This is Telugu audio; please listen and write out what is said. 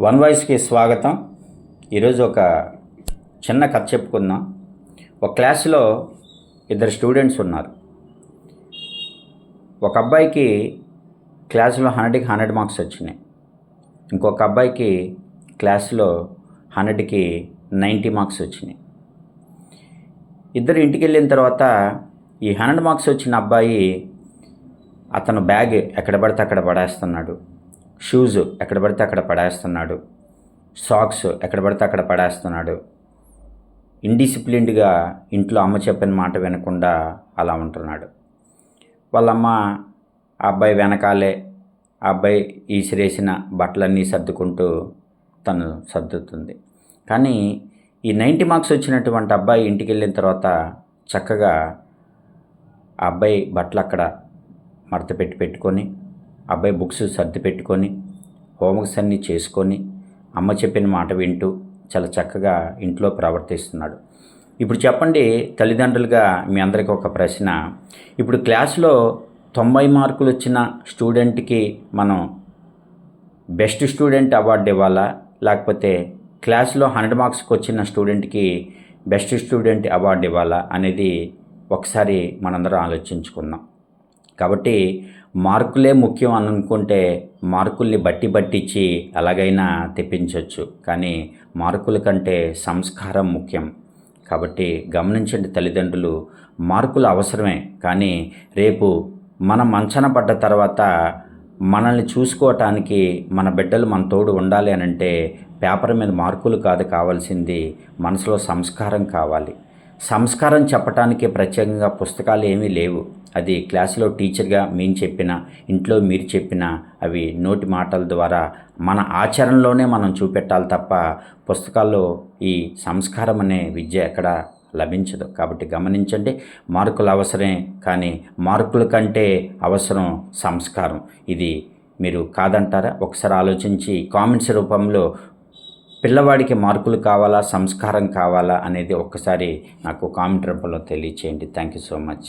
వన్ వాయిస్కి స్వాగతం. ఈరోజు ఒక చిన్న కథ చెప్పుకుందాం. ఒక క్లాసులో ఇద్దరు స్టూడెంట్స్ ఉన్నారు. ఒక అబ్బాయికి క్లాసులో హండ్రెడ్కి హండ్రెడ్ మార్క్స్ వచ్చినాయి. ఇంకొక అబ్బాయికి క్లాసులో హండ్రెడ్కి నైంటీ మార్క్స్ వచ్చినాయి. ఇద్దరు ఇంటికి వెళ్ళిన తర్వాత ఈ హండ్రెడ్ మార్క్స్ వచ్చిన అబ్బాయి అతను బ్యాగ్ ఎక్కడ పడితే అక్కడ పడేస్తున్నాడు. షూస్ ఎక్కడ పడితే అక్కడ పడేస్తున్నాడు. సాక్స్ ఎక్కడ పడితే అక్కడ పడేస్తున్నాడు. ఇండిసిప్లిన్డ్గా ఇంట్లో అమ్మ చెప్పిన మాట వినకుండా అలా ఉంటున్నాడు. వాళ్ళమ్మ ఆ అబ్బాయి వెనకాలే ఆ అబ్బాయి ఈసిరేసిన బట్టలన్నీ సర్దుకుంటూ తను సర్దుతుంది. కానీ ఈ నైంటీ మార్క్స్ వచ్చినటువంటి అబ్బాయి ఇంటికి వెళ్ళిన తర్వాత చక్కగా ఆ అబ్బాయి బట్టలు అక్కడ మడత పెట్టి పెట్టుకొని అబ్బాయి బుక్స్ సర్ది పెట్టుకొని హోంవర్క్స్ అన్నీ చేసుకొని అమ్మ చెప్పిన మాట వింటూ చాలా చక్కగా ఇంట్లో ప్రవర్తిస్తున్నాడు. ఇప్పుడు చెప్పండి తల్లిదండ్రులుగా మీ అందరికీ ఒక ప్రశ్న. ఇప్పుడు క్లాస్లో తొంభై మార్కులు వచ్చిన స్టూడెంట్కి మనం బెస్ట్ స్టూడెంట్ అవార్డు ఇవ్వాలా? లేకపోతే క్లాస్లో హండ్రెడ్ మార్క్స్కి వచ్చిన స్టూడెంట్కి బెస్ట్ స్టూడెంట్ అవార్డు ఇవ్వాలా? అనేది ఒకసారి మనందరం ఆలోచించుకుందాం. కాబట్టి మార్కులే ముఖ్యం అని అనుకుంటే మార్కుల్ని బట్టి పట్టించి ఎలాగైనా తెప్పించవచ్చు కానీ మార్కుల కంటే సంస్కారం ముఖ్యం. కాబట్టి గమనించండి తల్లిదండ్రులు మార్కులు అవసరమే. కానీ రేపు మనం మంచన పడ్డ తర్వాత మనల్ని చూసుకోవటానికి మన బిడ్డలు మన తోడు ఉండాలి అని అంటే పేపర్ మీద మార్కులు కాదు కావాల్సింది మనసులో సంస్కారం కావాలి. సంస్కారం చెప్పటానికి ప్రత్యేకంగా పుస్తకాలు ఏమీ లేవు. అది క్లాసులో టీచర్గా మేము చెప్పిన ఇంట్లో మీరు చెప్పిన అవి నోటి మాటల ద్వారా మన ఆచరణలోనే మనం చూపెట్టాలి తప్ప పుస్తకాల్లో ఈ సంస్కారం అనే విద్య ఎక్కడ లభించదు. కాబట్టి గమనించండి మార్కులు అవసరమే కానీ మార్కుల కంటే అవసరం సంస్కారం. ఇది మీరు కాదంటారా? ఒకసారి ఆలోచించి కామెంట్స్ రూపంలో పిల్లవాడికి మార్కులు కావాలా సంస్కారం కావాలా అనేది ఒక్కసారి నాకు కామెంట్ రూపంలో తెలియచేయండి. Thank you so much.